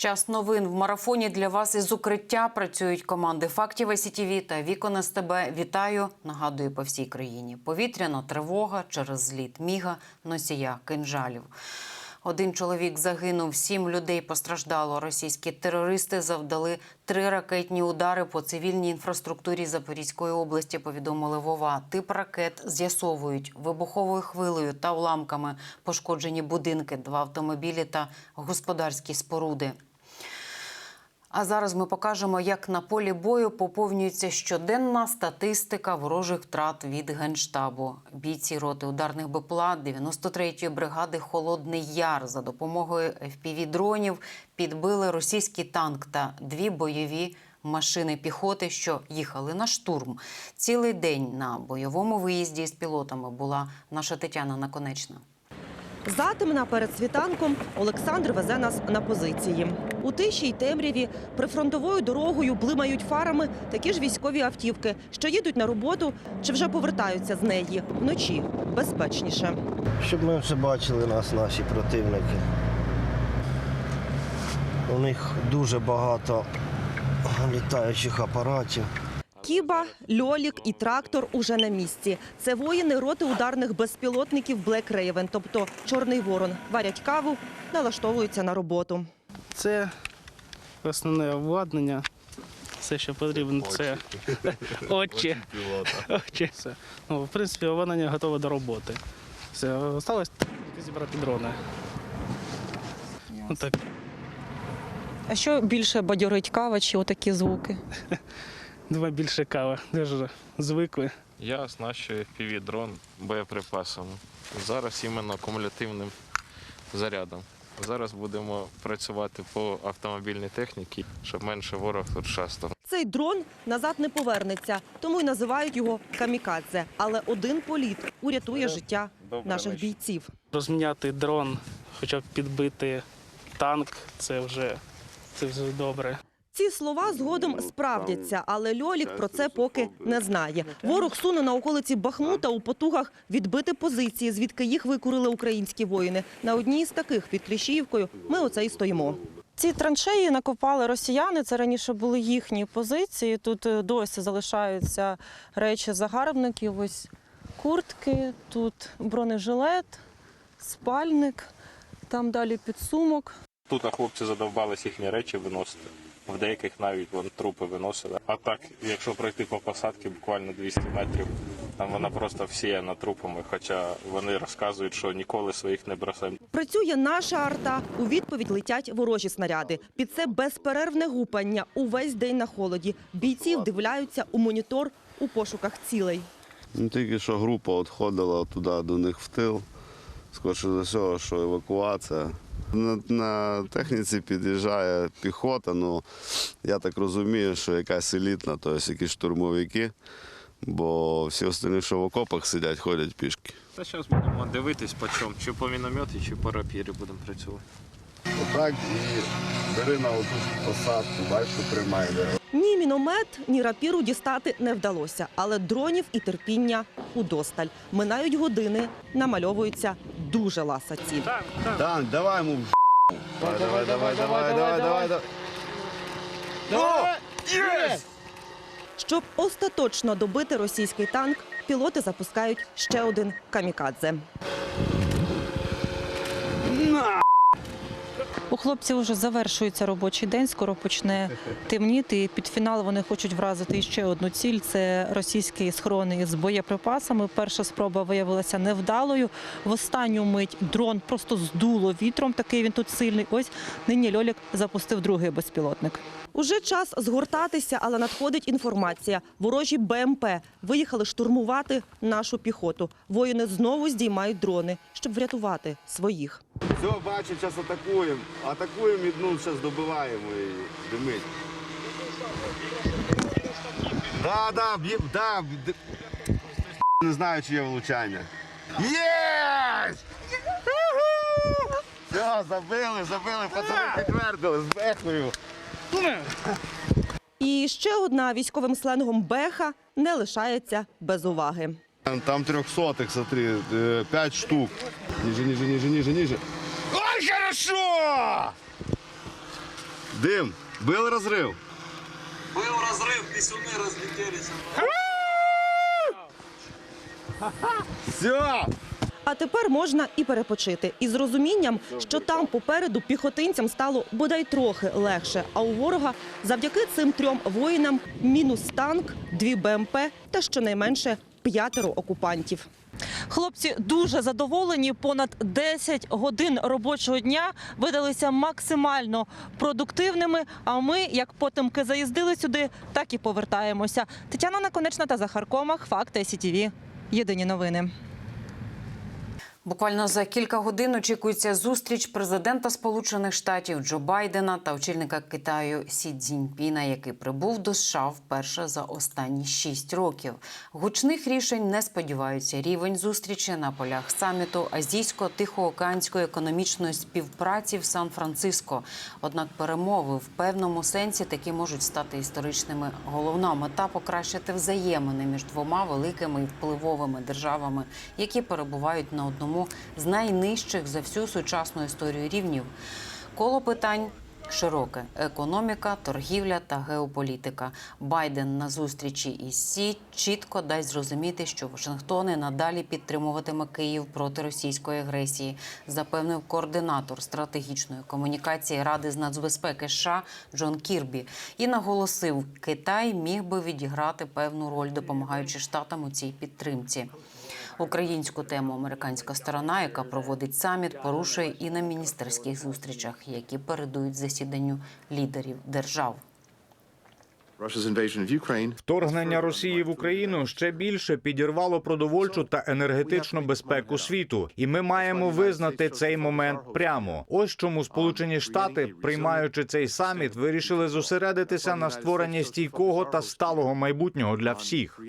Час новин в марафоні для вас із укриття працюють команди фактів СІТІВІ та Вікон СТБ. Вітаю. Нагадую по всій країні. Повітряна тривога через зліт міга носія кинжалів. Один чоловік загинув, сім людей постраждало. Російські терористи завдали три ракетні удари по цивільній інфраструктурі Запорізької області. Повідомили Вова. Тип ракет з'ясовують вибуховою хвилею та уламками пошкоджені будинки, два автомобілі та господарські споруди. А зараз ми покажемо, як на полі бою поповнюється щоденна статистика ворожих втрат від генштабу. Бійці роти ударних БПЛА 93-ї бригади Холодний Яр за допомогою FPV-дронів підбили російський танк та дві бойові машини піхоти, що їхали на штурм. Цілий день на бойовому виїзді з пілотами була наша Тетяна Наконечна. Затемна перед світанком Олександр везе нас на позиції. У тиші й темряві прифронтовою дорогою блимають фарами такі ж військові автівки, що їдуть на роботу чи вже повертаються з неї вночі безпечніше. Щоб ми вже бачили нас, наші противники. У них дуже багато літаючих апаратів. Кіба, льолік і трактор уже на місці. Це воїни роти ударних безпілотників Black Raven, тобто Чорний Ворон. Варять каву, налаштовуються на роботу. Це основне обладнання. Все, що потрібно, це очі. Очі. Все. Ну, в принципі, обладнання готове до роботи. Все, осталось тільки зібрати дрони. Ну, так. А що більше бадьорить кава чи отакі звуки? Давай більше кави. Дуже звикли. Я оснащую FPV-дрон боєприпасами. Зараз іменно кумулятивним зарядом. Зараз будемо працювати по автомобільній техніці, щоб менше ворог тут шастав. Цей дрон назад не повернеться, тому й називають його камікадзе. Але один політ урятує життя Добрий наших бійців. Розміняти дрон, хоча б підбити танк, це вже, це вже добре. Ці слова згодом справдяться, але Льолік про це поки не знає. Ворог суне на околиці Бахмута у потугах відбити позиції, звідки їх викурили українські воїни. На одній з таких під Кліщіївкою ми оце і стоїмо. Ці траншеї накопали росіяни. Це раніше були їхні позиції. Тут е, досі залишаються речі загарбників. Ось куртки, тут бронежилет, спальник, там далі підсумок. Тут хлопці задовбались їхні речі виносити. В деяких навіть вон, трупи виносили. А так, якщо пройти по посадці буквально 200 метрів, там вона просто всіяна трупами, хоча вони розказують, що ніколи своїх не бросають. Працює наша арта. У відповідь летять ворожі снаряди. Під це безперервне гупання увесь день на холоді. Бійці вдивляються у монітор у пошуках цілей. Ну, тільки що група відходила туди до них в тил. Скоріше за всього, що евакуація. На, на техніці під'їжджає піхота, ну я так розумію, що якась елітна, тобто якісь штурмовики, бо всі остальні, що в окопах сидять, ходять пішки. Та зараз будемо дивитись по чому, чи по мінометі, чи по рапірі будемо працювати. Отак і бери на оту посадку, бачиш, що приймає. Ні міномет, ні рапіру дістати не вдалося, але дронів і терпіння удосталь. Минають години, намальовуються дуже ласаці. Танк, давай йому в Давай, давай, давай, давай, давай, давай. Щоб остаточно добити російський танк, пілоти запускають ще один камікадзе. У хлопців вже завершується робочий день, скоро почне темніти. Під фінал вони хочуть вразити ще одну ціль. Це російські схорони з боєприпасами. Перша спроба виявилася невдалою. В останню мить дрон просто здуло вітром. Такий він тут сильний. Ось нині Льолік запустив другий безпілотник. Уже час згортатися, але надходить інформація. Ворожі БМП виїхали штурмувати нашу піхоту. Воїни знову здіймають дрони, щоб врятувати своїх. Все, бачимо, зараз атакуємо. Атакуємо і ну, зараз добиваємо і димить. Да, да, б'є, да. Не знаю, чи є влучання. Є! Все, забили, забили, пацани підтвердили з бехою. І ще одна військовим сленгом беха не лишається без уваги. Там трьохсотих, смотри, е, п'ять штук. Ніже, ніже, ніже, ніже, ніже. Ой, хорошо! Дим, бил розрив. Был разрыв, писюны разлетелись. Все! А тепер можна і перепочити. І з розумінням, що там попереду піхотинцям стало бодай трохи легше. А у ворога завдяки цим трьом воїнам мінус танк, дві БМП та щонайменше п'ятеро окупантів. Хлопці дуже задоволені. Понад 10 годин робочого дня видалися максимально продуктивними. А ми, як потемки заїздили сюди, так і повертаємося. Тетяна Наконечна та Захар Комах. Факти СІТІВІ. Єдині новини. Буквально за кілька годин очікується зустріч президента Сполучених Штатів Джо Байдена та очільника Китаю Сі Цзіньпіна, який прибув до США вперше за останні шість років. Гучних рішень не сподіваються. Рівень зустрічі на полях саміту Азійсько-Тихоокеанської економічної співпраці в Сан-Франциско. Однак перемови в певному сенсі таки можуть стати історичними. Головна мета покращити взаємини між двома великими впливовими державами, які перебувають на одному з найнижчих за всю сучасну історію рівнів. Коло питань. Широке економіка, торгівля та геополітика. Байден на зустрічі із Сі чітко дасть зрозуміти, що Вашингтон і надалі підтримуватиме Київ проти російської агресії, запевнив координатор стратегічної комунікації Ради з нацбезпеки США Джон Кірбі і наголосив, Китай міг би відіграти певну роль, допомагаючи штатам у цій підтримці. Українську тему американська сторона, яка проводить саміт, порушує і на міністерських зустрічах, які передують засіданню лідерів держав. Вторгнення Росії в Україну ще більше підірвало продовольчу та енергетичну безпеку світу, і ми маємо визнати цей момент прямо. Ось чому Сполучені Штати, приймаючи цей саміт, вирішили зосередитися на створенні стійкого та сталого майбутнього для всіх.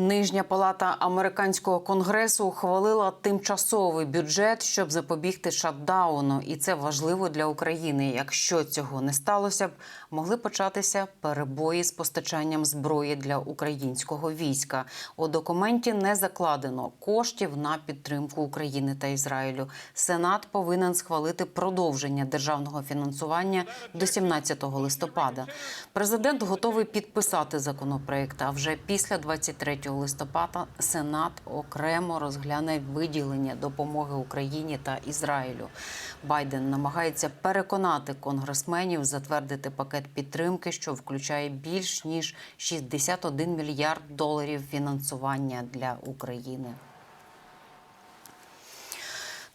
Нижня палата американського конгресу ухвалила тимчасовий бюджет, щоб запобігти шатдауну, і це важливо для України. Якщо цього не сталося б, могли початися перебої з постачанням зброї для українського війська. У документі не закладено коштів на підтримку України та Ізраїлю. Сенат повинен схвалити продовження державного фінансування до 17 листопада. Президент готовий підписати законопроект. А вже після 23 листопада Сенат окремо розгляне виділення допомоги Україні та Ізраїлю. Байден намагається переконати конгресменів затвердити пакет підтримки, що включає більш ніж 61 мільярд доларів фінансування для України.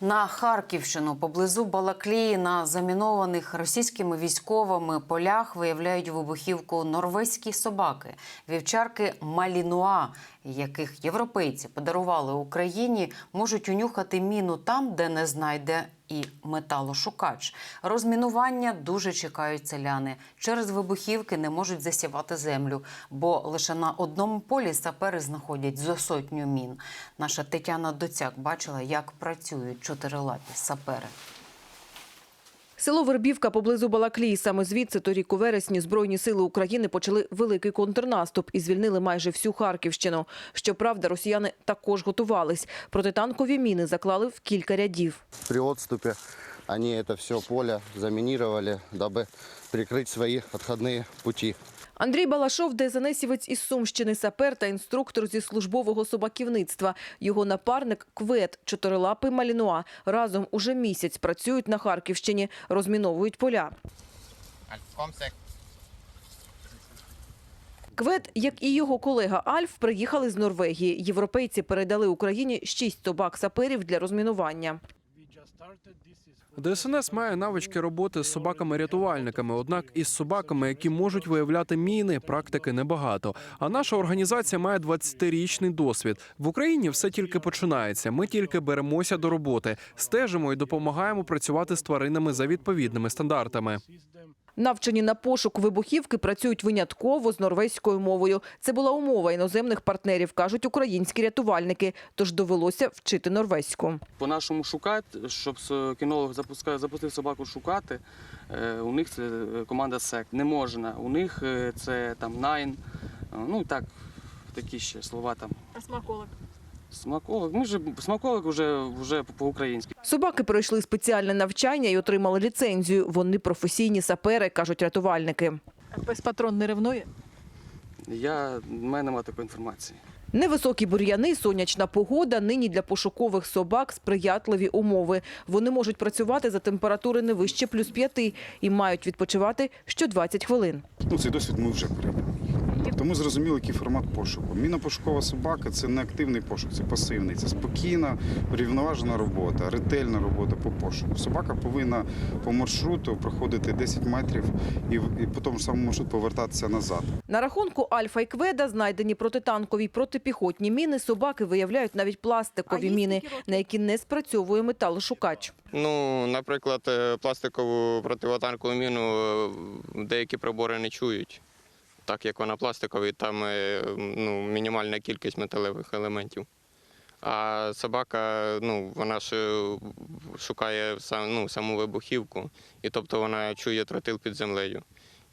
На Харківщину поблизу Балаклії на замінованих російськими військовими полях виявляють вибухівку норвезькі собаки, вівчарки Малінуа, яких європейці подарували Україні, можуть унюхати міну там, де не знайде і металошукач. Розмінування дуже чекають селяни. Через вибухівки не можуть засівати землю, бо лише на одному полі сапери знаходять зо сотню мін. Наша Тетяна Доцяк бачила, як працюють чотирилапі сапери. Село Вербівка поблизу Балаклії. Саме звідси торік у вересні Збройні сили України почали великий контрнаступ і звільнили майже всю Харківщину. Щоправда, росіяни також готувались. Протитанкові міни заклали в кілька рядів. При отступе они это все поле заминировали, дабы прикрыть свои отходные пути. Андрій Балашов – ДСНСівець із Сумщини, сапер та інструктор зі службового собаківництва. Його напарник – Квет, чотирилапий Малінуа. Разом уже місяць працюють на Харківщині, розміновують поля. Квет, як і його колега Альф, приїхали з Норвегії. Європейці передали Україні шість собак-саперів для розмінування. ДСНС має навички роботи з собаками-рятувальниками. Однак із собаками, які можуть виявляти міни, практики небагато. А наша організація має 20-річний досвід. В Україні все тільки починається. Ми тільки беремося до роботи, стежимо і допомагаємо працювати з тваринами за відповідними стандартами. Навчені на пошук вибухівки працюють винятково з норвезькою мовою. Це була умова іноземних партнерів, кажуть українські рятувальники. Тож довелося вчити норвезьку. По-нашому шукати, щоб кінолог запустив собаку шукати, е, у них це е, команда сек. Не можна. У них е, це там найн, ну і так, такі ще слова там. А смаколик? Смаколик, ми ж смаколик вже, вже по-українськи. Собаки пройшли спеціальне навчання і отримали ліцензію. Вони професійні сапери, кажуть рятувальники. Без патрон не ревнує? Я, в мене немає такої інформації. Невисокі бур'яни, сонячна погода. Нині для пошукових собак сприятливі умови. Вони можуть працювати за температури не вище плюс п'яти і мають відпочивати що 20 хвилин. Ну, цей досвід ми вже перебрали. Тому зрозуміло, який формат пошуку. Мінопошукова собака це не активний пошук, це пасивний. Це спокійна, врівноважена робота, ретельна робота по пошуку. Собака повинна по маршруту проходити 10 метрів і, і по тому ж самому маршруту повертатися назад. На рахунку Альфа і Кведа знайдені протитанкові й протипіхотні міни. Собаки виявляють навіть пластикові міни, на які не спрацьовує металошукач. Ну, наприклад, е, пластикову противотанкову міну е, деякі прибори не чують. Так як вона пластиковий, там е, ну, мінімальна кількість металевих елементів. А собака, ну, вона ж е, шукає сам, ну, саму вибухівку, і тобто вона чує тротил під землею.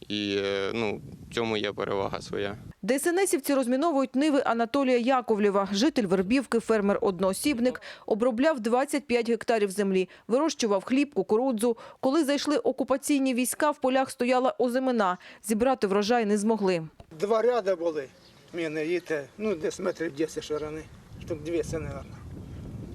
І е, ну, в цьому є перевага своя. ДСНСівці розміновують ниви Анатолія Яковлєва. Житель Вербівки, фермер-одноосібник, обробляв 25 гектарів землі, вирощував хліб, кукурудзу. Коли зайшли окупаційні війська, в полях стояла озимина. Зібрати врожай не змогли. Два ряди були. Міни, і те, ну, десь метрів 10 ширини. Штук 200, мабуть.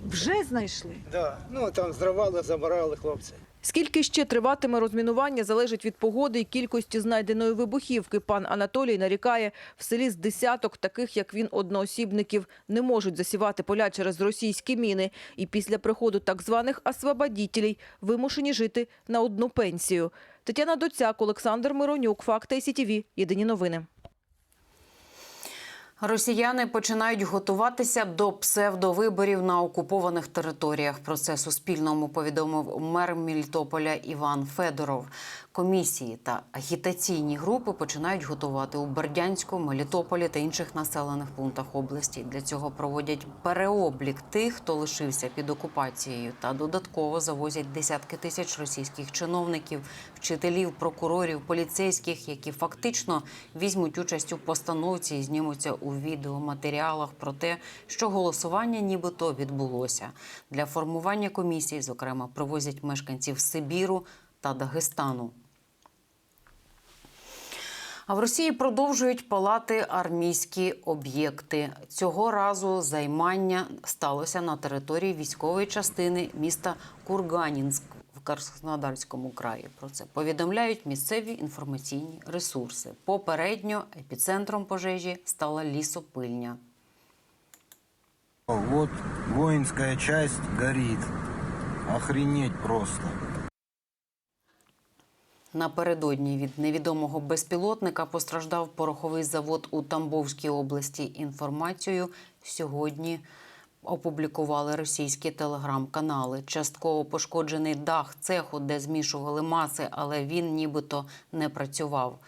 Вже знайшли? Да. Ну, там зривали, забирали хлопці. Скільки ще триватиме розмінування, залежить від погоди і кількості знайденої вибухівки. Пан Анатолій нарікає, в селі з десяток таких, як він, одноосібників, не можуть засівати поля через російські міни. І після приходу так званих освободітелей вимушені жити на одну пенсію. Тетяна Доцяк, Олександр Миронюк, Факти СІТВ. Єдині новини. Росіяни починають готуватися до псевдовиборів на окупованих територіях. Про це Суспільному повідомив мер Мілітополя Іван Федоров. Комісії та агітаційні групи починають готувати у Бердянську, Мелітополі та інших населених пунктах області. Для цього проводять переоблік тих, хто лишився під окупацією, та додатково завозять десятки тисяч російських чиновників, вчителів, прокурорів, поліцейських, які фактично візьмуть участь у постановці і знімуться у відеоматеріалах про те, що голосування нібито відбулося. Для формування комісії, зокрема, привозять мешканців Сибіру та Дагестану. А в Росії продовжують палати армійські об'єкти. Цього разу займання сталося на території військової частини міста Курганінськ в Краснодарському краї. Про це повідомляють місцеві інформаційні ресурси. Попередньо епіцентром пожежі стала лісопильня. Вот воинская часть горит. Охренеть просто. Напередодні від невідомого безпілотника постраждав пороховий завод у Тамбовській області. Інформацію сьогодні опублікували російські телеграм-канали. Частково пошкоджений дах цеху, де змішували маси, але він нібито не працював.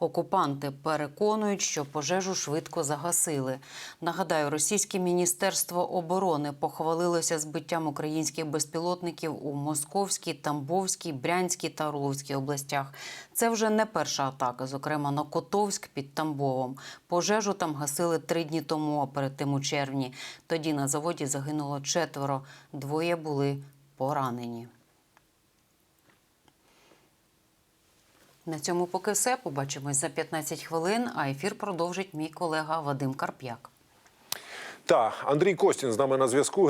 Окупанти переконують, що пожежу швидко загасили. Нагадаю, російське міністерство оборони похвалилося збиттям українських безпілотників у Московській, Тамбовській, Брянській та Орловській областях. Це вже не перша атака, зокрема на Котовськ під Тамбовом. Пожежу там гасили три дні тому, а перед тим у червні. Тоді на заводі загинуло четверо, двоє були поранені. На цьому поки все. Побачимось за 15 хвилин, а ефір продовжить мій колега Вадим Карп'як. Та Андрій Костін з нами на зв'язку.